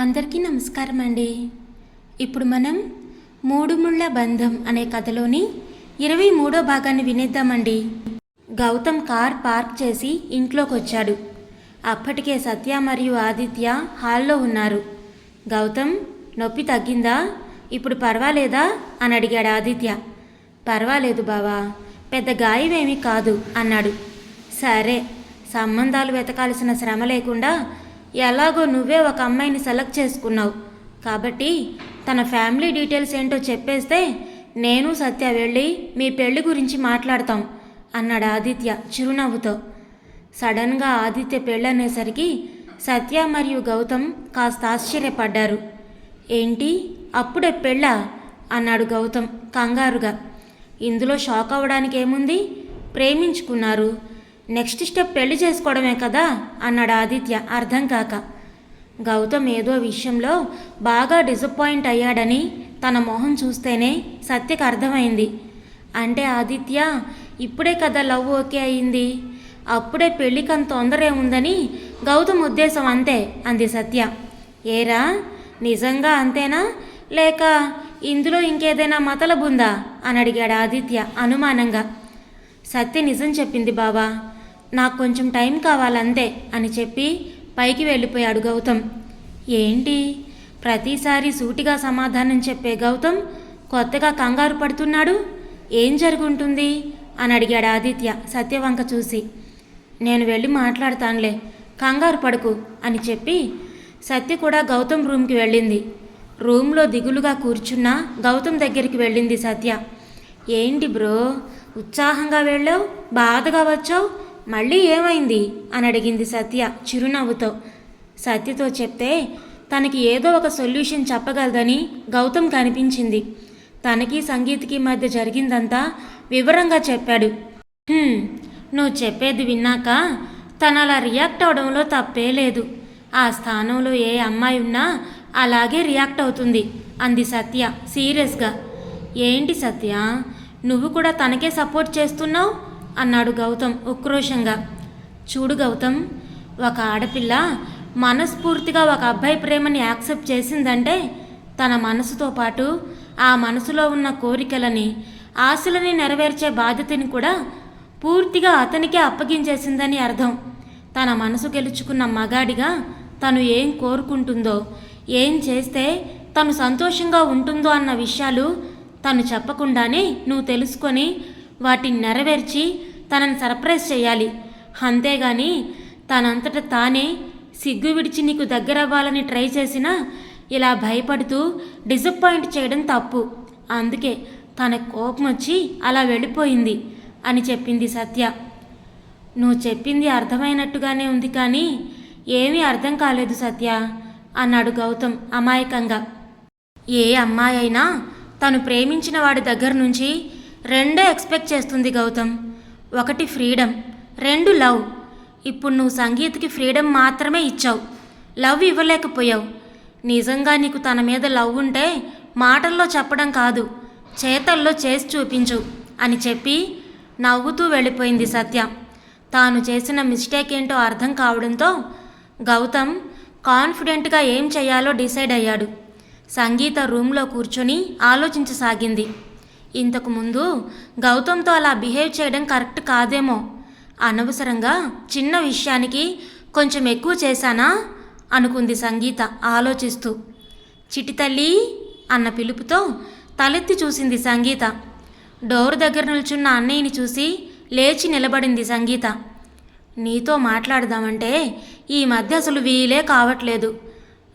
అందరికీ నమస్కారం అండి. ఇప్పుడు మనం మూడు ముళ్ళ బంధం అనే కథలోని ఇరవై మూడో భాగాన్ని వినేద్దామండి. గౌతమ్ కార్ పార్క్ చేసి ఇంట్లోకి వచ్చాడు అప్పటికే సత్య మరియు ఆదిత్య హాల్లో ఉన్నారు. గౌతమ్ నొప్పి తగ్గిందా? ఇప్పుడు పర్వాలేదా? అని అడిగాడు ఆదిత్య. పర్వాలేదు బావా పెద్ద గాయమేమీ కాదు అన్నాడు. సరే సంబంధాలు వెతకాల్సిన శ్రమ లేకుండా ఎలాగో నువ్వే ఒక అమ్మాయిని సెలెక్ట్ చేసుకున్నావు. కాబట్టి తన ఫ్యామిలీ డీటెయిల్స్ ఏంటో చెప్పేస్తే నేను సత్య వెళ్ళి మీ పెళ్ళి గురించి మాట్లాడతాం అన్నాడు ఆదిత్య చిరునవ్వుతో. సడన్గా ఆదిత్య పెళ్ళనేసరికి సత్య మరియు గౌతమ్ కాస్త ఆశ్చర్యపడ్డారు. ఏంటి? అప్పుడే పెళ్ళా? అన్నాడు గౌతమ్ కంగారుగా. ఇందులో షాక్ అవ్వడానికి ఏముంది? ప్రేమించుకున్నారు. నెక్స్ట్ స్టెప్ పెళ్ళి చేసుకోవడమే కదా? అన్నాడు ఆదిత్య అర్థం కాక. గౌతమ్ ఏదో విషయంలో బాగా డిసప్పాయింట్ అయ్యాడని తన మొహం చూస్తేనే సత్యకు అర్థమైంది. అంటే ఆదిత్య ఇప్పుడే కదా లవ్ ఓకే అయింది. అప్పుడే పెళ్ళికంత తొందరే ఉందని గౌతమ్ ఉద్దేశం అంతే అంది సత్య. ఏరా నిజంగా అంతేనా? లేక ఇందులో ఇంకేదైనా మతలబుందా? అని అడిగాడు ఆదిత్య అనుమానంగా. సత్య నిజం చెప్పింది బావా నాకు కొంచెం టైం కావాలంతే అని చెప్పి పైకి వెళ్ళిపోయాడు గౌతమ్. ఏంటి? ప్రతిసారి సూటిగా సమాధానం చెప్పే గౌతమ్ కొత్తగా కంగారు పడుతున్నాడు? ఏం జరుగుంటుంది? అని అడిగాడు ఆదిత్య సత్యవంక చూసి. నేను వెళ్ళి మాట్లాడతానులే కంగారు పడుకు అని చెప్పి సత్య కూడా గౌతమ్ రూమ్కి వెళ్ళింది. రూమ్లో దిగులుగా కూర్చున్న గౌతమ్ దగ్గరికి వెళ్ళింది సత్య. ఏంటి బ్రో ఉత్సాహంగా వెళ్ళావు? బాధగా వచ్చావు? మళ్ళీ ఏమైంది? అని అడిగింది సత్య చిరునవ్వుతో. సత్యతో చెప్తే తనకి ఏదో ఒక సొల్యూషన్ చెప్పగలదని గౌతమ్ కనిపించింది. తనకి సంగీత్కి మధ్య జరిగిందంతా వివరంగా చెప్పాడు. నువ్వు చెప్పేది విన్నాక తను అలా రియాక్ట్ అవడంలో తప్పే లేదు. ఆ స్థానంలో ఏ అమ్మాయి ఉన్నా అలాగే రియాక్ట్ అవుతుంది అంది సత్య సీరియస్గా. ఏంటి సత్య? నువ్వు కూడా తనకే సపోర్ట్ చేస్తున్నావు? అన్నాడు గౌతమ్ ఉక్రోషంగా. చూడు గౌతమ్ ఒక ఆడపిల్ల మనస్ఫూర్తిగా ఒక అబ్బాయి ప్రేమని యాక్సెప్ట్ చేసిందంటే తన మనసుతో పాటు ఆ మనసులో ఉన్న కోరికలని ఆశలని నెరవేర్చే బాధ్యతని కూడా పూర్తిగా అతనికే అప్పగించేసిందని అర్థం. తన మనసు గెలుచుకున్న మగాడిగా తను ఏం కోరుకుంటుందో ఏం చేస్తే తను సంతోషంగా ఉంటుందో అన్న విషయాలు తను చెప్పకుండానే నువ్వు తెలుసుకొని వాటిని నెరవేర్చి తనని సర్ప్రైజ్ చేయాలి. అంతేగాని తనంతట తానే సిగ్గు విడిచి నీకు దగ్గరవ్వాలని ట్రై చేసినా ఇలా భయపడుతూ డిసప్పాయింట్ చేయడం తప్పు. అందుకే తన కోపం వచ్చి అలా వెళ్ళిపోయింది అని చెప్పింది సత్య. నువ్వు చెప్పింది అర్థమైనట్టుగానే ఉంది కానీ ఏమీ అర్థం కాలేదు సత్య అన్నాడు గౌతమ్ అమాయకంగా. ఏ అమ్మాయి అయినా తను ప్రేమించిన వాడి దగ్గర నుంచి రెండే ఎక్స్పెక్ట్ చేస్తుంది గౌతమ్. ఒకటి ఫ్రీడమ్ రెండు లవ్. ఇప్పుడు నువ్వు సంగీత్కి ఫ్రీడమ్ మాత్రమే ఇచ్చావు. లవ్ ఇవ్వలేకపోయావు. నిజంగా నీకు తన మీద లవ్ ఉంటే మాటల్లో చెప్పడం కాదు చేతల్లో చేసి చూపించు అని చెప్పి నవ్వుతూ వెళ్ళిపోయింది సత్య. తాను చేసిన మిస్టేక్ ఏంటో అర్థం కావడంతో గౌతమ్ కాన్ఫిడెంట్గా ఏం చేయాలో డిసైడ్ అయ్యాడు. సంగీత రూమ్లో కూర్చొని ఆలోచించసాగింది. ఇంతకుముందు గౌతమ్తో అలా బిహేవ్ చేయడం కరెక్ట్ కాదేమో. అనవసరంగా చిన్న విషయానికి కొంచెం ఎక్కువ చేశానా? అనుకుంది సంగీత ఆలోచిస్తూ. చిటి తల్లి అన్న పిలుపుతో తలెత్తి చూసింది సంగీత. డోర్ దగ్గర నిల్చున్న అన్నయ్యని చూసి లేచి నిలబడింది సంగీత. నీతో మాట్లాడదామంటే ఈ మధ్య అసలు వీలే కావట్లేదు.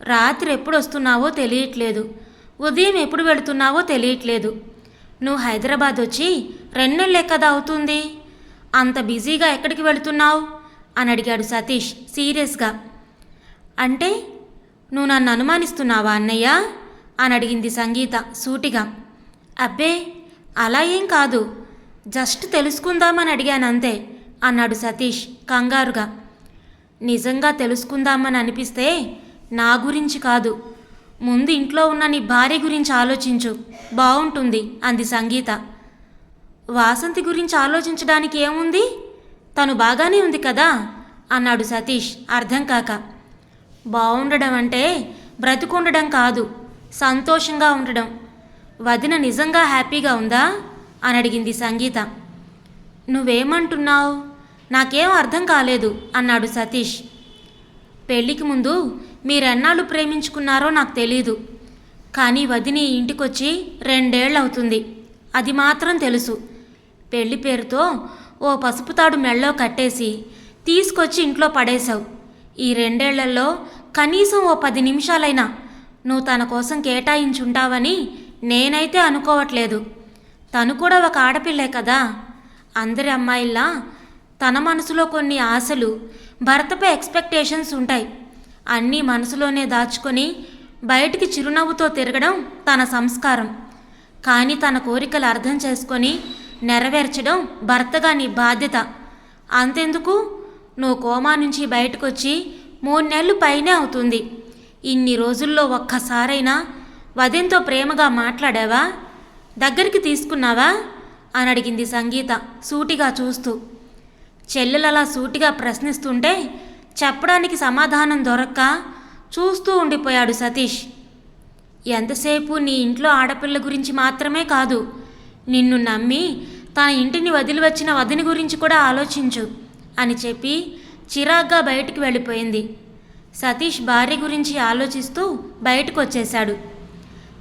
రాత్రి ఎప్పుడు వస్తున్నావో తెలియట్లేదు. ఉదయం ఎప్పుడు వెళుతున్నావో తెలియట్లేదు. నువ్వు హైదరాబాద్ వచ్చి రెండేళ్ళే కదా అవుతుంది? అంత బిజీగా ఎక్కడికి వెళుతున్నావు? అని అడిగాడు సతీష్ సీరియస్గా. అంటే నువ్వు నన్ను అనుమానిస్తున్నావా అన్నయ్య? అని అడిగింది సంగీత సూటిగా. అబ్బే అలా ఏం కాదు. జస్ట్ తెలుసుకుందామని అడిగాను అంతే అన్నాడు సతీష్ కంగారుగా. నిజంగా తెలుసుకుందామని అనిపిస్తే నా గురించి కాదు ముందు ఇంట్లో ఉన్న నీ భార్య గురించి ఆలోచించు. బాగుంటుంది అంది సంగీత. వాసంతి గురించి ఆలోచించడానికి ఏముంది? తను బాగానే ఉంది కదా? అన్నాడు సతీష్ అర్థం కాక. బాగుండడం అంటే బ్రతుకుండడం కాదు సంతోషంగా ఉండడం. వదిన నిజంగా హ్యాపీగా ఉందా? అని అడిగింది సంగీత. నువ్వేమంటున్నావు? నాకేం అర్థం కాలేదు అన్నాడు సతీష్. పెళ్ళికి ముందు మీరెన్నాళ్ళు ప్రేమించుకున్నారో నాకు తెలీదు. కానీ వదిని ఇంటికొచ్చి రెండేళ్ళు అవుతుంది అది మాత్రం తెలుసు. పెళ్ళి పేరుతో ఓ పసుపు తాడు మెళ్ళో కట్టేసి తీసుకొచ్చి ఇంట్లో పడేశావు. ఈ రెండేళ్ళలో కనీసం ఓ పది నిమిషాలైనా నువ్వు తన కోసం కేటాయించుంటావని నేనైతే అనుకోవట్లేదు. తను కూడా ఒక ఆడపిల్లే కదా. అందరి అమ్మాయిల్లా తన మనసులో కొన్ని ఆశలు భర్తపై ఎక్స్పెక్టేషన్స్ ఉంటాయి. అన్నీ మనసులోనే దాచుకొని బయటికి చిరునవ్వుతో తిరగడం తన సంస్కారం. కానీ తన కోరికలు అర్థం చేసుకొని నెరవేర్చడం భర్తగా నీ బాధ్యత. అంతెందుకు? నువ్వు కోమా నుంచి బయటకొచ్చి మూడు నెలలు పైనే అవుతుంది. ఇన్ని రోజుల్లో ఒక్కసారైనా వదినతో ప్రేమగా మాట్లాడావా? దగ్గరికి తీసుకున్నావా? అని అడిగింది సంగీత సూటిగా చూస్తూ. చెల్లెలలా సూటిగా ప్రశ్నిస్తుంటే చెప్పడానికి సమాధానం దొరక్క చూస్తూ ఉండిపోయాడు సతీష్. ఎంతసేపు నీ ఇంట్లో ఆడపిల్ల గురించి మాత్రమే కాదు నిన్ను నమ్మి తన ఇంటిని వదిలి వచ్చిన వదిని గురించి కూడా ఆలోచించు అని చెప్పి చిరాగ్గా బయటికి వెళ్ళిపోయింది. సతీష్ భార్య గురించి ఆలోచిస్తూ బయటకు వచ్చేశాడు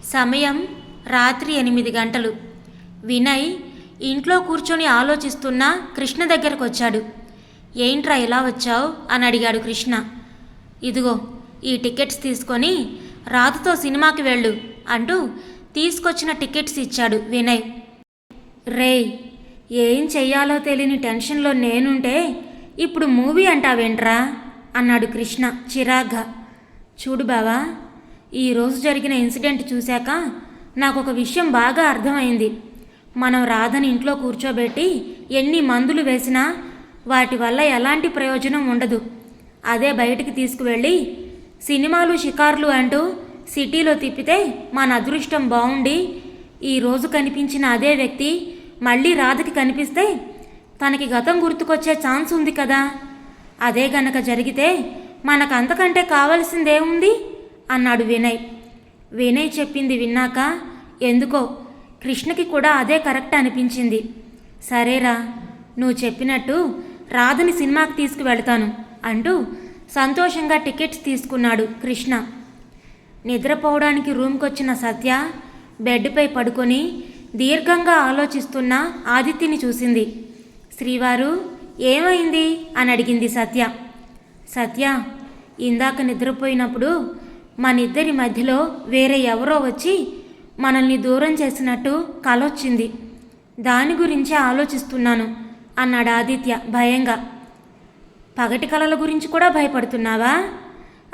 సమయం రాత్రి ఎనిమిది గంటలు. వినయ్ ఇంట్లో కూర్చొని ఆలోచిస్తున్న కృష్ణ దగ్గరకు వచ్చాడు ఏంట్రా ఇలా వచ్చావు? అని అడిగాడు కృష్ణ. ఇదిగో ఈ టికెట్స్ తీసుకొని రాతుతో సినిమాకి వెళ్ళు అంటూ తీసుకొచ్చిన టికెట్స్ ఇచ్చాడు వినయ్. రేయ్ ఏం చెయ్యాలో తెలియని టెన్షన్లో నేనుంటే ఇప్పుడు మూవీ అంటావేంట్రా? అన్నాడు కృష్ణ చిరాగ్గా. చూడు బావా ఈరోజు జరిగిన ఇన్సిడెంట్ చూశాక నాకు ఒక విషయం బాగా అర్థమైంది. మనం రాధని ఇంట్లో కూర్చోబెట్టి ఎన్ని మందులు వేసినా వాటి వల్ల ఎలాంటి ప్రయోజనం ఉండదు. అదే బయటికి తీసుకువెళ్ళి సినిమాలు షికార్లు అంటూ సిటీలో తిప్పితే మన అదృష్టం బాగుండి ఈరోజు కనిపించిన అదే వ్యక్తి మళ్ళీ రాధకి కనిపిస్తే తనకి గతం గుర్తుకొచ్చే ఛాన్స్ ఉంది కదా. అదే గనక జరిగితే మనకు అంతకంటే కావలసిందేముంది అన్నాడు వినయ్. వినయ్ చెప్పింది విన్నాక ఎందుకో కృష్ణకి కూడా అదే కరెక్ట్ అనిపించింది. సరేరా నువ్వు చెప్పినట్టు రాధని సినిమాకి తీసుకువెళ్తాను అంటూ సంతోషంగా టికెట్స్ తీసుకున్నాడు కృష్ణ. నిద్రపోవడానికి రూమ్కొచ్చిన సత్య బెడ్పై పడుకొని దీర్ఘంగా ఆలోచిస్తున్న ఆదిత్యని చూసింది. శ్రీవారు ఏమైంది? అని అడిగింది సత్య. సత్య ఇందాక నిద్రపోయినప్పుడు మనిద్దరి మధ్యలో వేరే ఎవరో వచ్చి మనల్ని దూరం చేసినట్టు కలొచ్చింది. దాని గురించే ఆలోచిస్తున్నాను. అన్నాడు ఆదిత్య భయంగా. పగటి కళల గురించి కూడా భయపడుతున్నావా?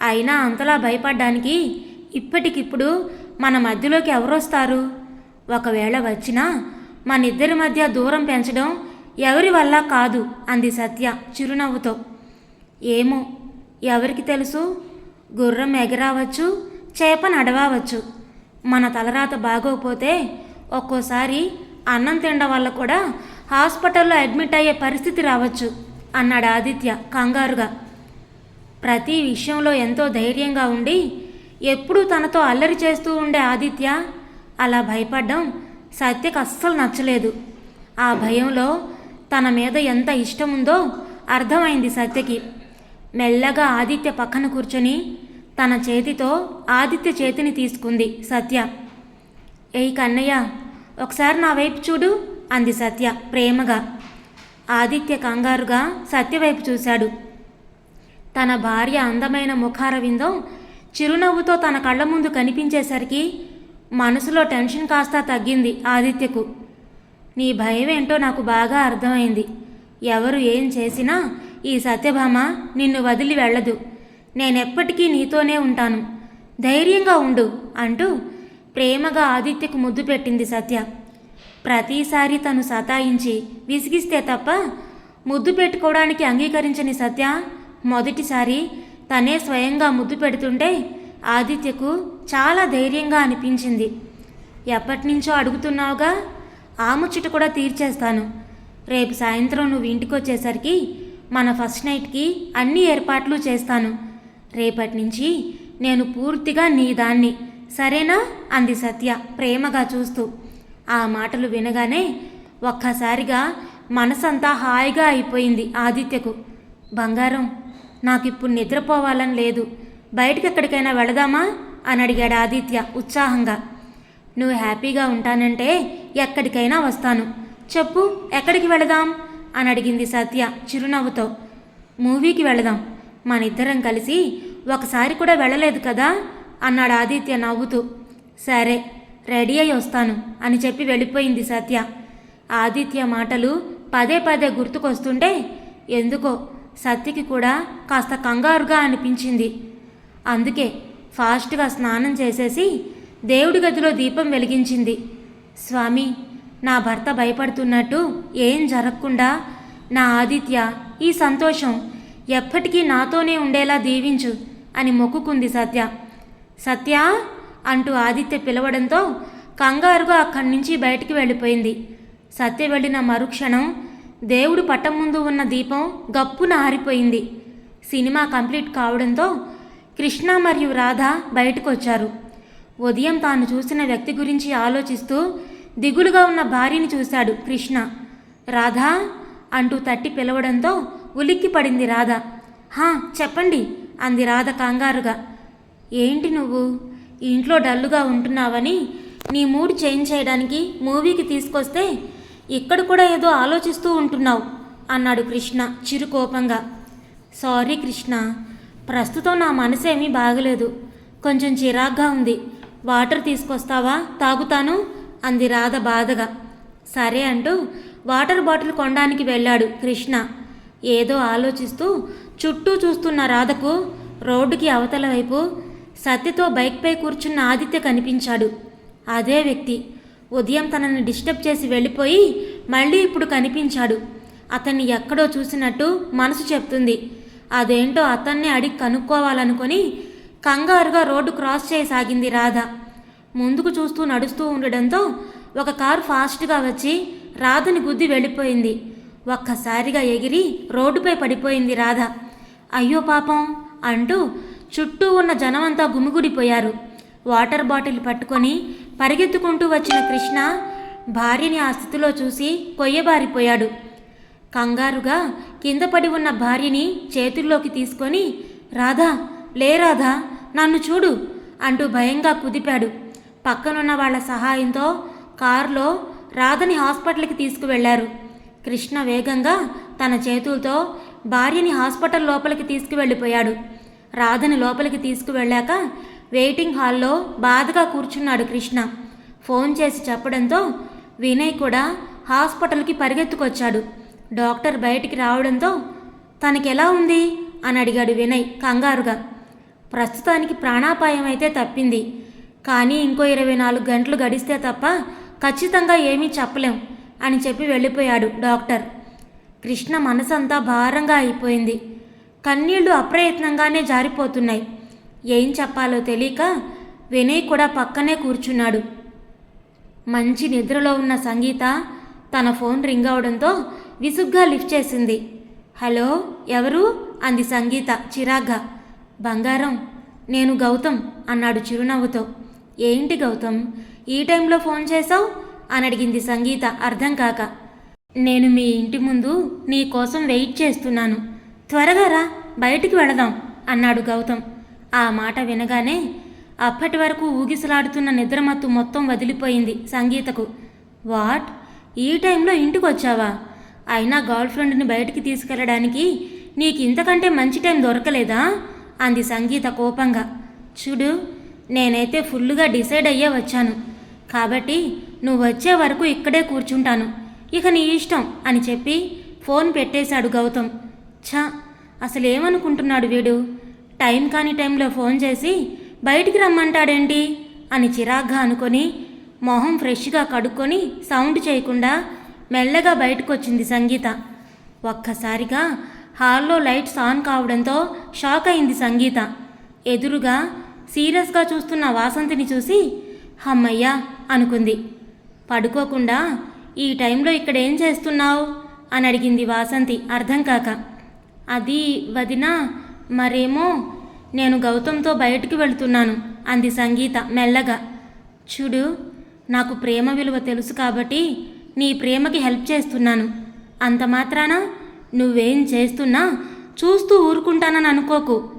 అయినా అంతలా భయపడ్డానికి ఇప్పటికిప్పుడు మన మధ్యలోకి ఎవరొస్తారు? ఒకవేళ వచ్చినా మన ఇద్దరి మధ్య దూరం పెంచడం ఎవరి వల్ల కాదు అంది సత్య చిరునవ్వుతో. ఏమో ఎవరికి తెలుసు? గుర్రం ఎగరావచ్చు చేప నడవచ్చు మన తలరాత బాగోకపోతే ఒక్కోసారి అన్నం తినడం వల్ల కూడా హాస్పిటల్లో అడ్మిట్ అయ్యే పరిస్థితి రావచ్చు అన్నాడు ఆదిత్య కంగారుగా. ప్రతి విషయంలో ఎంతో ధైర్యంగా ఉండి ఎప్పుడూ తనతో అల్లరి చేస్తూ ఉండే ఆదిత్య అలా భయపడ్డం సత్యకు అస్సలు నచ్చలేదు. ఆ భయంలో తన మీద ఎంత ఇష్టం ఉందో అర్థమైంది సత్యకి. మెల్లగా ఆదిత్య పక్కన కూర్చొని తన చేతితో ఆదిత్య చేతిని తీసుకుంది సత్య. ఏయ్ కన్నయ్య ఒకసారి నా వైపు చూడు. అంది సత్య ప్రేమగా. ఆదిత్య కంగారుగా సత్య వైపు చూశాడు. తన భార్య అందమైన ముఖారవిందో చిరునవ్వుతో తన కళ్ళ ముందు కనిపించేసరికి మనసులో టెన్షన్ కాస్త తగ్గింది ఆదిత్యకు. నీ భయం ఏంటో నాకు బాగా అర్థమైంది. ఎవరు ఏం చేసినా ఈ సత్యభామ నిన్ను వదిలి వెళ్ళదు. నేనెప్పటికీ నీతోనే ఉంటాను. ధైర్యంగా ఉండు అంటూ ప్రేమగా ఆదిత్యకు ముద్దు పెట్టింది సత్య. ప్రతిసారి తను సతాయించి విసిగిస్తే తప్ప ముద్దు పెట్టుకోవడానికి అంగీకరించని సత్య మొదటిసారి తనే స్వయంగా ముద్దు పెడుతుంటే ఆదిత్యకు చాలా ధైర్యంగా అనిపించింది. ఎప్పటినుంచో అడుగుతున్నావుగా ఆ ముచ్చట కూడా తీర్చేస్తాను. రేపు సాయంత్రం నువ్వు ఇంటికి వచ్చేసరికి మన ఫస్ట్ నైట్కి అన్ని ఏర్పాట్లు చేస్తాను. రేపటి నుంచి నేను పూర్తిగా నీ దాన్ని సరేనా? అంది సత్య ప్రేమగా చూస్తూ. ఆ మాటలు వినగానే ఒక్కసారిగా మనసంతా హాయిగా అయిపోయింది ఆదిత్యకు. బంగారం నాకిప్పుడు నిద్రపోవాలని లేదు. బయటకు ఎక్కడికైనా వెళదామా? అని అడిగాడు ఆదిత్య ఉత్సాహంగా. నువ్వు హ్యాపీగా ఉంటానంటే ఎక్కడికైనా వస్తాను. చెప్పు ఎక్కడికి వెళదాం? అని అడిగింది సత్య చిరునవ్వుతో. మూవీకి వెళదాం. మనిద్దరం కలిసి ఒకసారి కూడా వెళ్ళలేదు కదా? అన్నాడు ఆదిత్య నవ్వుతూ. సరే రెడీ అయి వస్తాను అని చెప్పి వెళ్ళిపోయింది సత్య. ఆదిత్య మాటలు పదే పదే గుర్తుకొస్తుంటే ఎందుకో సత్యకి కూడా కాస్త కంగారుగా అనిపించింది. అందుకే ఫాస్ట్గా స్నానం చేసేసి దేవుడి గదిలో దీపం వెలిగించింది. స్వామి నా భర్త భయపడుతున్నట్టు ఏం జరగకుండా నా ఆదిత్య ఈ సంతోషం ఎప్పటికీ నాతోనే ఉండేలా దీవించు అని మొక్కుకుంది సత్య. సత్య! అంటూ ఆదిత్య పిలవడంతో కంగారుగా అక్కడి నుంచి బయటికి వెళ్ళిపోయింది. సత్య వెళ్ళిన మరుక్షణం దేవుడు పట్టం ముందు ఉన్న దీపం గప్పున ఆరిపోయింది. సినిమా కంప్లీట్ కావడంతో కృష్ణ మరియు రాధ బయటకొచ్చారు. ఉదయం తాను చూసిన వ్యక్తి గురించి ఆలోచిస్తూ దిగులుగా ఉన్న భార్యని చూశాడు కృష్ణ. రాధా అంటూ తట్టి పిలవడంతో ఉలిక్కి పడింది రాధ. హా చెప్పండి అంది రాధ కంగారుగా. ఏంటి నువ్వు? ఇంట్లో డల్లుగా ఉంటున్నావని నీ మూడ్ చేంజ్ చేయడానికి మూవీకి తీసుకొస్తే ఇక్కడ కూడా ఏదో ఆలోచిస్తూ ఉంటున్నావు అన్నాడు కృష్ణ చిరుకోపంగా సారీ కృష్ణ ప్రస్తుతం నా మనసేమీ బాగలేదు. కొంచెం చిరాగ్గా ఉంది. వాటర్ తీసుకొస్తావా? తాగుతాను అంది రాధ బాధగా. సరే అంటూ వాటర్ బాటిల్ కొనడానికి వెళ్ళాడు కృష్ణ. ఏదో ఆలోచిస్తూ చుట్టూ చూస్తున్న రాధకు రోడ్డుకి అవతల వైపు సత్యతో బైక్పై కూర్చున్న ఆదిత్య కనిపించాడు. అదే వ్యక్తి. ఉదయం తనని డిస్టర్బ్ చేసి వెళ్ళిపోయి మళ్ళీ ఇప్పుడు కనిపించాడు. అతన్ని ఎక్కడో చూసినట్టు మనసు చెప్తుంది. అదేంటో అతన్నే అడిగి కనుక్కోవాలనుకొని కంగారుగా రోడ్డు క్రాస్ చేయసాగింది రాధ. ముందుకు చూస్తూ నడుస్తూ ఉండడంతో ఒక కారు ఫాస్ట్గా వచ్చి రాధని గుద్ది వెళ్ళిపోయింది. ఒక్కసారిగా ఎగిరి రోడ్డుపై పడిపోయింది రాధ. అయ్యో పాపం అంటూ చుట్టూ ఉన్న జనమంతా గుమిగుడిపోయారు. వాటర్ బాటిల్ పట్టుకొని పరిగెత్తుకుంటూ వచ్చిన కృష్ణ భార్యని ఆ స్థితిలో చూసి కొయ్యబారిపోయాడు. కంగారుగా కింద పడి ఉన్న భార్యని చేతుల్లోకి తీసుకొని రాధా లే రాధా నన్ను చూడు అంటూ భయంగా కుదిపాడు. పక్కనున్న వాళ్ళ సహాయంతో కారులో రాధని హాస్పిటల్కి తీసుకువెళ్ళారు. కృష్ణ వేగంగా తన చేతులతో భార్యని హాస్పిటల్ లోపలికి తీసుకువెళ్ళిపోయాడు. రాధని లోపలికి తీసుకువెళ్ళాక వెయిటింగ్ హాల్లో బాధగా కూర్చున్నాడు కృష్ణ. ఫోన్ చేసి చెప్పడంతో వినయ్ కూడా హాస్పిటల్కి పరిగెత్తుకొచ్చాడు. డాక్టర్ బయటికి రావడంతో తనకెలా ఉంది? అని అడిగాడు వినయ్ కంగారుగా. ప్రస్తుతానికి ప్రాణాపాయం అయితే తప్పింది. కానీ ఇంకో ఇరవై నాలుగు గంటలు గడిస్తే తప్ప ఖచ్చితంగా ఏమీ చెప్పలేం అని చెప్పి వెళ్ళిపోయాడు డాక్టర్. కృష్ణ మనసంతా భారంగా అయిపోయింది. కన్నీళ్ళు అప్రయత్నంగానే జారిపోతున్నాయి. ఏం చెప్పాలో తెలియక వినయ్ కూడా పక్కనే కూర్చున్నాడు. మంచి నిద్రలో ఉన్న సంగీత తన ఫోన్ రింగ్ అవడంతో విసుగ్గా లిఫ్ట్ చేసింది. హలో ఎవరు? అంది సంగీత చిరాగ్గా. బంగారం నేను గౌతమ్ అన్నాడు చిరునవ్వుతో. ఏంటి గౌతమ్ ఈ టైంలో ఫోన్ చేశావు? అని అడిగింది సంగీత అర్థం కాక. నేను మీ ఇంటి ముందు నీ కోసం వెయిట్ చేస్తున్నాను. త్వరగా రా బయటికి వెళదాం అన్నాడు గౌతమ్. ఆ మాట వినగానే అప్పటి వరకు ఊగిసలాడుతున్న నిద్రమత్తు మొత్తం వదిలిపోయింది సంగీతకు. వాట్? ఈ టైంలో ఇంటికి వచ్చావా అయినా గర్ల్ ఫ్రెండ్ని బయటికి తీసుకెళ్ళడానికి నీకు ఇంతకంటే మంచి టైం దొరకలేదా? అంది సంగీత కోపంగా. చూడు నేనైతే ఫుల్లుగా డిసైడ్ అయ్యే వచ్చాను. కాబట్టి నువ్వు వచ్చే వరకు ఇక్కడే కూర్చుంటాను. ఇక నీ ఇష్టం అని చెప్పి ఫోన్ పెట్టేశాడు గౌతమ్. ఛ అసలు ఏమనుకుంటున్నాడు వీడు? టైం కాని టైంలో ఫోన్ చేసి బయటికి రమ్మంటాడేంటి? అని చిరాగ్గా అనుకొని మొహం ఫ్రెష్గా కడుక్కొని సౌండ్ చేయకుండా మెల్లగా బయటకొచ్చింది సంగీత. ఒక్కసారిగా హాల్లో లైట్స్ ఆన్ కావడంతో షాక్ అయింది సంగీత. ఎదురుగా సీరియస్గా చూస్తున్న వాసంతిని చూసి హమ్మయ్యా అనుకుంది. పడుకోకుండా ఈ టైంలో ఇక్కడ ఏం చేస్తున్నావు? అని అడిగింది వాసంతి అర్థం కాక. అది వదిన మరేమో? నేను గౌతమ్తో బయటికి వెళ్తున్నాను అంది సంగీత మెల్లగా. చూడు నాకు ప్రేమ విలువ తెలుసు కాబట్టి నీ ప్రేమకి హెల్ప్ చేస్తున్నాను. అంత మాత్రాన? నువ్వేం చేస్తున్నా చూస్తూ ఊరుకుంటానని అనుకోకు.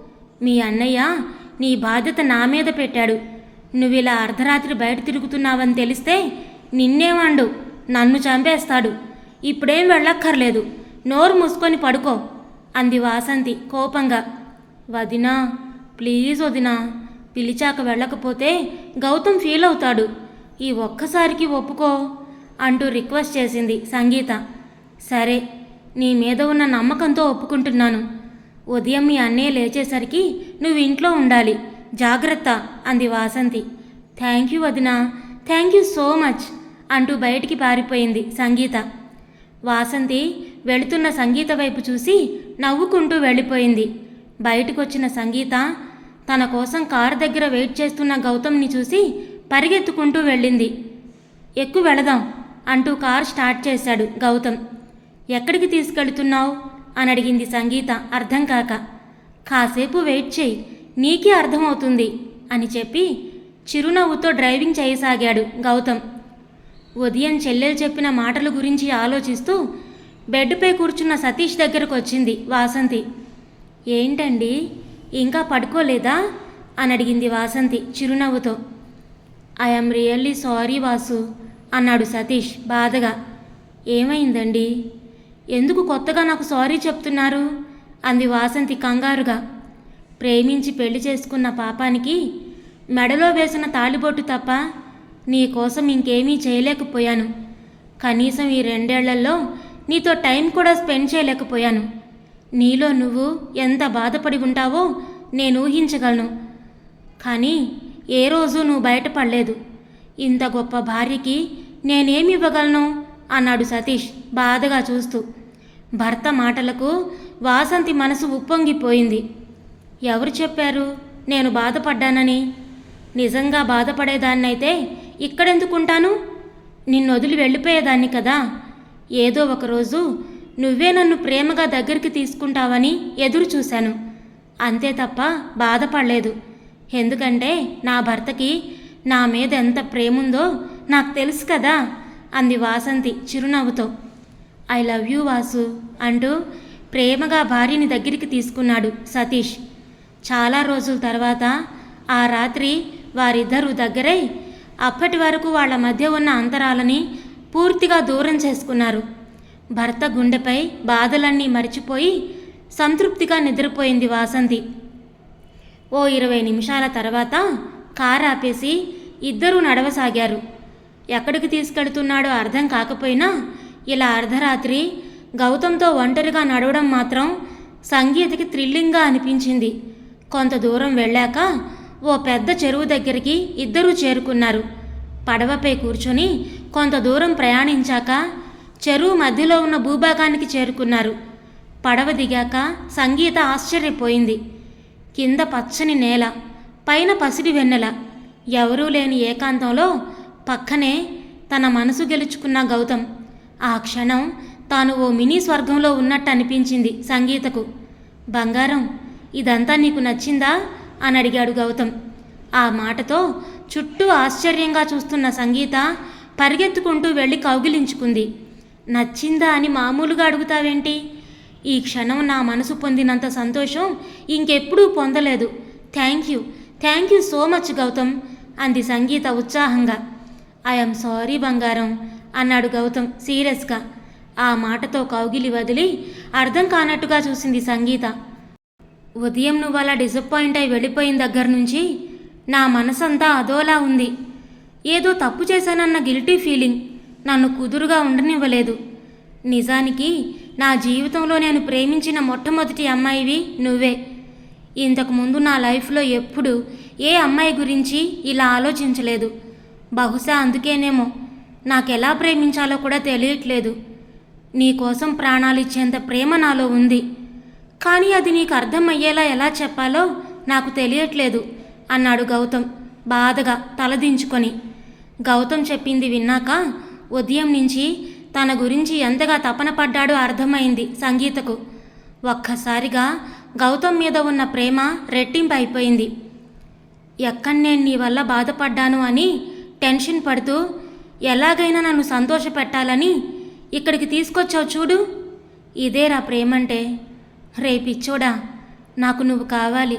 మీ అన్నయ్య నీ బాధ్యత నా మీద పెట్టాడు. నువ్వు ఇలా అర్ధరాత్రి బయట తిరుగుతున్నావని తెలిస్తే నిన్నేవాండు నన్ను చంపేస్తాడు. ఇప్పుడేం వెళ్ళక్కర్లేదు. నోరు మూసుకొని పడుకో. అంది వాసంతి కోపంగా. వదినా ప్లీజ్ వదినా పిలిచాక వెళ్ళకపోతే గౌతమ్ ఫీల్ అవుతాడు. ఈ ఒక్కసారికి ఒప్పుకో అంటూ రిక్వెస్ట్ చేసింది సంగీత. సరే నీ మీద ఉన్న నమ్మకంతో ఒప్పుకుంటున్నాను. ఉదయం మీ అన్నయ్య లేచేసరికి నువ్వు ఇంట్లో ఉండాలి. జాగ్రత్త అంది వాసంతి. థ్యాంక్ యూ వదినా థ్యాంక్ యూ సో మచ్ అంటూ బయటికి పారిపోయింది సంగీత. వాసంతి వెళుతున్న సంగీత వైపు చూసి నవ్వుకుంటూ వెళ్ళిపోయింది. బయటకొచ్చిన సంగీత తన కోసం కారు దగ్గర వెయిట్ చేస్తున్న గౌతమ్ని చూసి పరిగెత్తుకుంటూ వెళ్ళింది. ఎక్కు వెళదాం అంటూ కారు స్టార్ట్ చేశాడు గౌతమ్. ఎక్కడికి తీసుకెళ్తున్నావు? అని అడిగింది సంగీత అర్థం కాక. కాసేపు వెయిట్ చేయి నీకే అర్థమవుతుంది అని చెప్పి చిరునవ్వుతో డ్రైవింగ్ చేయసాగాడు గౌతమ్. ఉదయం చెల్లెలు చెప్పిన మాటల గురించి ఆలోచిస్తూ బెడ్పై కూర్చున్న సతీష్ దగ్గరకు వచ్చింది వాసంతి. ఏంటండి ఇంకా పడుకోలేదా? అని అడిగింది వాసంతి చిరునవ్వుతో. ఐఎమ్ రియల్లీ సారీ వాసు అన్నాడు సతీష్ బాధగా. ఏమైందండి? ఎందుకు కొత్తగా నాకు సారీ చెప్తున్నారు? అంది వాసంతి కంగారుగా. ప్రేమించి పెళ్ళి చేసుకున్న పాపానికి మెడలో వేసిన తాళిబొట్టు తప్ప నీ కోసం ఇంకేమీ చేయలేకపోయాను. కనీసం ఈ రెండేళ్ళలో నీతో టైం కూడా స్పెండ్ చేయలేకపోయాను. నీలో నువ్వు ఎంత బాధపడి ఉంటావో నేను ఊహించగలను. కానీ ఏ రోజు నువ్వు బయటపడలేదు. ఇంత గొప్ప భార్యకి నేనేమి ఇవ్వగలను? అన్నాడు సతీష్ బాధగా చూస్తూ. భర్త మాటలకు వాసంతి మనసు ఉప్పొంగిపోయింది. ఎవరు చెప్పారు? నేను బాధపడ్డానని. నిజంగా బాధపడేదాన్నైతే ఇక్కడెందుకుంటాను? నిన్ను వదిలి వెళ్ళిపోయేదాన్ని కదా. ఏదో ఒకరోజు నువ్వే నన్ను ప్రేమగా దగ్గరికి తీసుకుంటావని ఎదురు చూశాను. అంతే తప్ప బాధపడలేదు. ఎందుకంటే నా భర్తకి నా మీద ఎంత ప్రేముందో నాకు తెలుసు కదా అంది వాసంతి చిరునవ్వుతో. ఐ లవ్ యూ వాసు అంటూ ప్రేమగా భార్యని దగ్గరికి తీసుకున్నాడు సతీష్. చాలా రోజుల తర్వాత ఆ రాత్రి వారిద్దరూ దగ్గరై అప్పటి వరకు వాళ్ళ మధ్య ఉన్న అంతరాలని పూర్తిగా దూరం చేసుకున్నారు. భర్త గుండెపై బాధలన్నీ మరిచిపోయి సంతృప్తిగా నిద్రపోయింది వాసంతి. ఓ ఇరవై నిమిషాల తర్వాత కారు ఆపేసి ఇద్దరూ నడవసాగారు. ఎక్కడికి తీసుకెడుతున్నాడో అర్థం కాకపోయినా ఇలా అర్ధరాత్రి గౌతంతో ఒంటరిగా నడవడం మాత్రం సంగీతకి థ్రిల్లింగ్గా అనిపించింది. కొంత దూరం వెళ్ళాక ఓ పెద్ద చెరువు దగ్గరికి ఇద్దరూ చేరుకున్నారు. పడవపై కూర్చొని కొంత దూరం ప్రయాణించాక చెరువు మధ్యలో ఉన్న భూభాగానికి చేరుకున్నారు. పడవ దిగాక సంగీత ఆశ్చర్యపోయింది. కింద పచ్చని నేల పైన పసిడి వెన్నెల. ఎవరూ లేని ఏకాంతంలో పక్కనే తన మనసు గెలుచుకున్న గౌతమ్. ఆ క్షణం తాను ఓ మినీ స్వర్గంలో ఉన్నట్టు అనిపించింది సంగీతకు. బంగారం ఇదంతా నీకు నచ్చిందా? అని అడిగాడు గౌతమ్. ఆ మాటతో చుట్టూ ఆశ్చర్యంగా చూస్తున్న సంగీత పరిగెత్తుకుంటూ వెళ్ళి కౌగిలించుకుంది. నచ్చిందా అని మామూలుగా అడుగుతావేంటి? ఈ క్షణం నా మనసు పొందినంత సంతోషం ఇంకెప్పుడూ పొందలేదు. Thank you. Thank you so much Gautam అంది సంగీత ఉత్సాహంగా. ఐఎమ్ సారీ బంగారం అన్నాడు గౌతమ్ సీరియస్గా. ఆ మాటతో కౌగిలి వదిలి అర్థం కానట్టుగా చూసింది సంగీత. ఉదయం నువ్వు అలా డిసప్పాయింట్ అయి వెళ్ళిపోయిన దగ్గర నుంచి నా మనసంతా అదోలా ఉంది. ఏదో తప్పు చేశానన్న గిల్టీ ఫీలింగ్ నన్ను కుదురుగా ఉండనివ్వలేదు. నిజానికి నా జీవితంలో నేను ప్రేమించిన మొట్టమొదటి అమ్మాయివి నువ్వే. ఇంతకుముందు నా లైఫ్లో ఎప్పుడు ఏ అమ్మాయి గురించి ఇలా ఆలోచించలేదు. బహుశా అందుకేనేమో నాకెలా ప్రేమించాలో కూడా తెలియట్లేదు. నీకోసం ప్రాణాలు ఇచ్చేంత ప్రేమ నాలో ఉంది. కానీ అది నీకు అర్థమయ్యేలా ఎలా చెప్పాలో నాకు తెలియట్లేదు అన్నాడు గౌతమ్ బాధగా తలదించుకొని గౌతమ్ చెప్పింది విన్నాక ఉదయం నుంచి తన గురించి ఎంతగా తపన పడ్డాడో అర్థమైంది సంగీతకు. ఒక్కసారిగా గౌతమ్ మీద ఉన్న ప్రేమ రెట్టింపు అయిపోయింది ఎక్కడ నేను నీ వల్ల బాధపడ్డాను అని టెన్షన్ పడుతూ ఎలాగైనా నన్ను సంతోషపెట్టాలని ఇక్కడికి తీసుకొచ్చావు చూడు ఇదేరా ప్రేమంటే. రేపిచ్చోడా నాకు నువ్వు కావాలి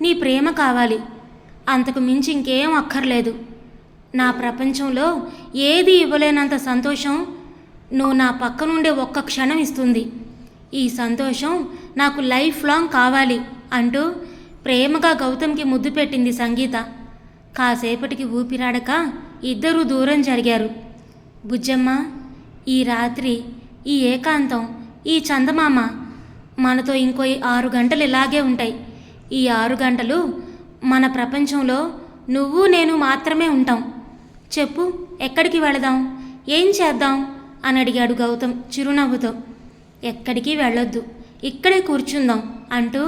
నీ ప్రేమ కావాలి. అంతకు మించి ఇంకేం అక్కర్లేదు. నా ప్రపంచంలో ఏది ఇవ్వలేనంత సంతోషం నువ్వు నా పక్క నుండే ఒక్క క్షణం ఇస్తుంది. ఈ సంతోషం నాకు లైఫ్ లాంగ్ కావాలి అంటూ ప్రేమగా గౌతమ్కి ముద్దు పెట్టింది సంగీత. కాసేపటికి ఊపిరాడక ఇద్దరూ దూరం జరిగారు. బుజ్జమ్మ ఈ రాత్రి ఈ ఏకాంతం ఈ చందమామ మనతో ఇంకో ఆరు గంటలు ఇలాగే ఉంటాయి. ఈ ఆరు గంటలు మన ప్రపంచంలో నువ్వు నేను మాత్రమే ఉంటాం. చెప్పు ఎక్కడికి వెళదాం? ఏం చేద్దాం? అని అడిగాడు గౌతమ్ చిరునవ్వుతో. ఎక్కడికి వెళ్ళొద్దు ఇక్కడే కూర్చుందాం అంటూ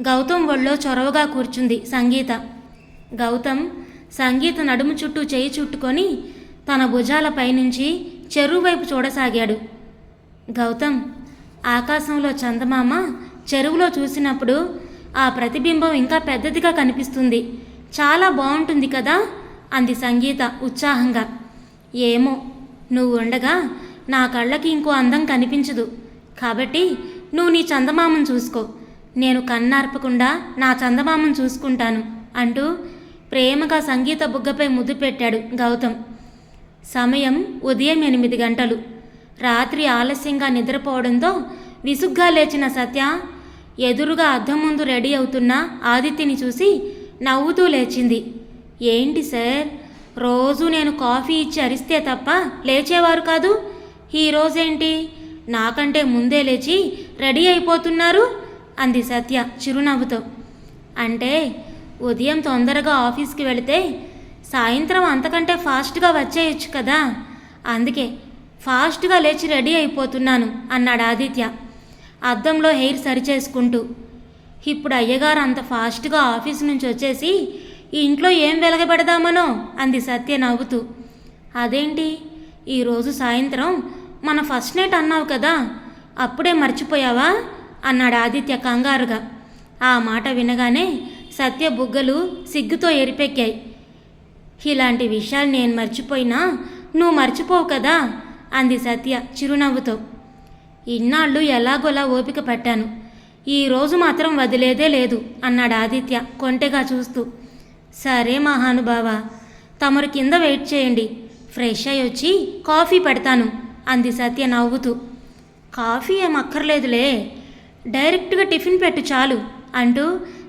గౌతమ్ ఒళ్ళో చొరవగా కూర్చుంది సంగీత. గౌతమ్ సంగీత నడుము చుట్టూ చేయి చుట్టుకొని తన భుజాలపై నుంచి చెరువు వైపు చూడసాగాడు. గౌతమ్ ఆకాశంలో చందమామ చెరువులో చూసినప్పుడు ఆ ప్రతిబింబం ఇంకా పెద్దదిగా కనిపిస్తుంది. చాలా బాగుంటుంది కదా? అంది సంగీత ఉత్సాహంగా. ఏమో నువ్వు ఉండగా నా కళ్ళకి ఇంకో అందం కనిపించదు. కాబట్టి నువ్వు నీ చందమామను చూసుకో. నేను కన్నార్పకుండా నా చందమామను చూసుకుంటాను అంటూ ప్రేమగా సంగీత బుగ్గపై ముద్దు పెట్టాడు గౌతమ్. సమయం ఉదయం ఎనిమిది గంటలు. రాత్రి ఆలస్యంగా నిద్రపోవడంతో విసుగ్గా లేచిన సత్య ఎదురుగా అద్దం ముందు రెడీ అవుతున్న ఆదిత్యని చూసి నవ్వుతూ లేచింది. ఏంటి సార్? రోజు నేను కాఫీ ఇచ్చి అరిస్తే తప్ప లేచేవారు కాదు? ఈరోజేంటి నాకంటే ముందే లేచి రెడీ అయిపోతున్నారు? అంది సత్య చిరునవ్వుతో. అంటే ఉదయం తొందరగా ఆఫీస్కి వెళితే సాయంత్రం అంతకంటే ఫాస్ట్గా వచ్చేయచ్చు కదా? అందుకే ఫాస్ట్గా లేచి రెడీ అయిపోతున్నాను అన్నాడు ఆదిత్య. అద్దంలో హెయిర్ సరిచేసుకుంటూ. ఇప్పుడు అయ్యగారు అంత ఫాస్ట్గా ఆఫీస్ నుంచి వచ్చేసి ఈ ఇంట్లో ఏం వెలగబెడదామనో అంది సత్య నవ్వుతూ. అదేంటి? ఈరోజు సాయంత్రం మన ఫస్ట్ నైట్ అన్నావు కదా అప్పుడే మర్చిపోయావా? అన్నాడు ఆదిత్య కంగారుగా. ఆ మాట వినగానే సత్య బుగ్గలు సిగ్గుతో ఎరిపెక్కాయి ఇలాంటి విషయాలు నేను మర్చిపోయినా నువ్వు మర్చిపోవు కదా అంది సత్య చిరునవ్వుతో. ఇన్నాళ్ళు ఎలాగోలా ఓపిక పట్టాను. ఈ రోజు మాత్రం వదిలేదే లేదు అన్నాడు ఆదిత్య కొంటెగా చూస్తూ. సరే మహానుభావ తమరు కింద వెయిట్ చేయండి. ఫ్రెష్ అయి వచ్చి కాఫీ పెడతాను అంది సత్య నవ్వుతూ. కాఫీ ఏం అక్కర్లేదులే డైరెక్ట్గా టిఫిన్ పెట్టు చాలు అంటూ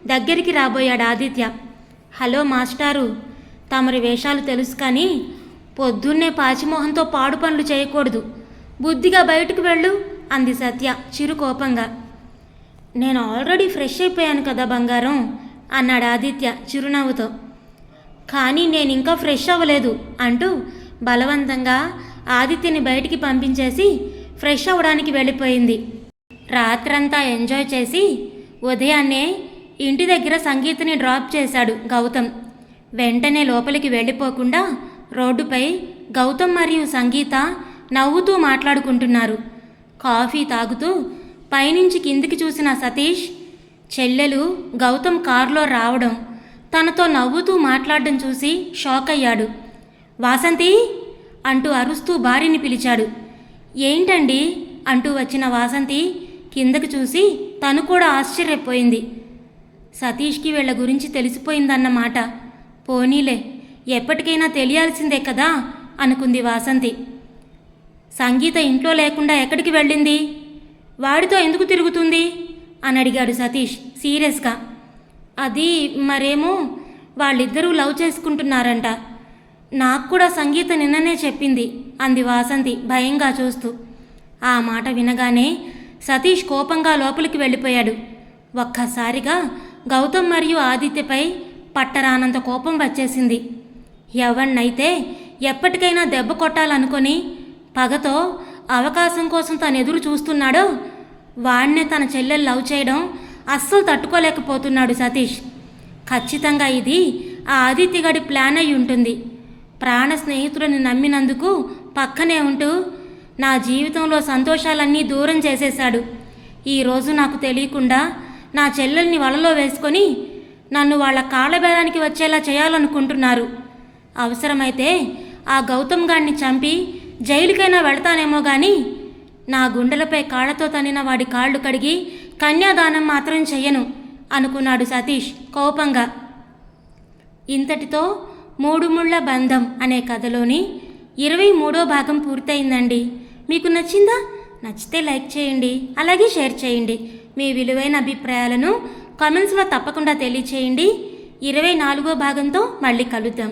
దగ్గరికి రాబోయాడు ఆదిత్య. హలో మాస్టారు తమరి వేషాలు తెలుసు కానీ పొద్దున్నే పాచిమోహంతో పాడు పనులు చేయకూడదు. బుద్ధిగా బయటకు వెళ్ళు అంది సత్య చిరు కోపంగా. నేను ఆల్రెడీ ఫ్రెష్ అయిపోయాను కదా బంగారం అన్నాడు ఆదిత్య చిరునవ్వుతో. కానీ నేను ఇంకా ఫ్రెష్ అవ్వలేదు అంటూ బలవంతంగా ఆదిత్యని బయటికి పంపించేసి ఫ్రెష్ అవ్వడానికి వెళ్ళిపోయింది. రాత్రంతా ఎంజాయ్ చేసి ఉదయాన్నే ఇంటి దగ్గర సంగీతని డ్రాప్ చేశాడు గౌతమ్. వెంటనే లోపలికి వెళ్ళిపోకుండా రోడ్డుపై గౌతమ్ మరియు సంగీత నవ్వుతూ మాట్లాడుకుంటున్నారు. కాఫీ తాగుతూ పైనుంచి కిందికి చూసిన సతీష్ చెల్లెలు గౌతమ్ కారులో రావడం తనతో నవ్వుతూ మాట్లాడడం చూసి షాక్ అయ్యాడు. వాసంతి అంటూ అరుస్తూ భార్యని పిలిచాడు. ఏంటండి? అంటూ వచ్చిన వాసంతి కిందకు చూసి తను కూడా ఆశ్చర్యపోయింది. సతీష్కి వీళ్ళ గురించి తెలిసిపోయిందన్నమాట. పోనీలే ఎప్పటికైనా తెలియాల్సిందే కదా? అనుకుంది వాసంతి. సంగీత ఇంట్లో లేకుండా ఎక్కడికి వెళ్ళింది? వాడితో ఎందుకు తిరుగుతుంది? అని అడిగాడు సతీష్ సీరియస్గా. అది మరేమో వాళ్ళిద్దరూ లవ్ చేసుకుంటున్నారంట. నాకు కూడా సంగీత నిన్ననే చెప్పింది అంది వాసంతి భయంగా చూస్తూ. ఆ మాట వినగానే సతీష్ కోపంగా లోపలికి వెళ్ళిపోయాడు. ఒక్కసారిగా గౌతమ్ మరియు ఆదిత్యపై పట్టరానంత కోపం వచ్చేసింది. ఎవరినైతే ఎప్పటికైనా దెబ్బ కొట్టాలనుకొని పగతో అవకాశం కోసం తను ఎదురు చూస్తున్నాడో వాడినే తన చెల్లెలు లవ్ చేయడం అస్సలు తట్టుకోలేకపోతున్నాడు సతీష్. ఖచ్చితంగా ఇది ఆ ఆదిత్యగడి ప్లాన్ అయి ఉంటుంది. ప్రాణ స్నేహితుడిని నమ్మినందుకు పక్కనే ఉంటూ నా జీవితంలో సంతోషాలన్నీ దూరం చేసేశాడు. ఈరోజు నాకు తెలియకుండా నా చెల్లెల్ని వలలో వేసుకొని నన్ను వాళ్ళ కాళ్ళబేరానికి వచ్చేలా చేయాలనుకుంటున్నారు. అవసరమైతే ఆ గౌతమ్ గాడిని చంపి జైలుకైనా వెళతానేమో కానీ నా గుండెలపై కాళ్ళతో తన్నిన వాడి కాళ్ళు కడిగి కన్యాదానం మాత్రం చెయ్యను అనుకున్నాడు సతీష్ కోపంగా. ఇంతటితో మూడు ముళ్ళ బంధం అనే కథలోని ఇరవై మూడో భాగం పూర్తయిందండి. మీకు నచ్చిందా? నచ్చితే లైక్ చేయండి అలాగే షేర్ చేయండి. మీ విలువైన అభిప్రాయాలను కామెంట్స్లో తప్పకుండా తెలియచేయండి. ఇరవై నాలుగో భాగంతో మళ్ళీ కలుద్దాం.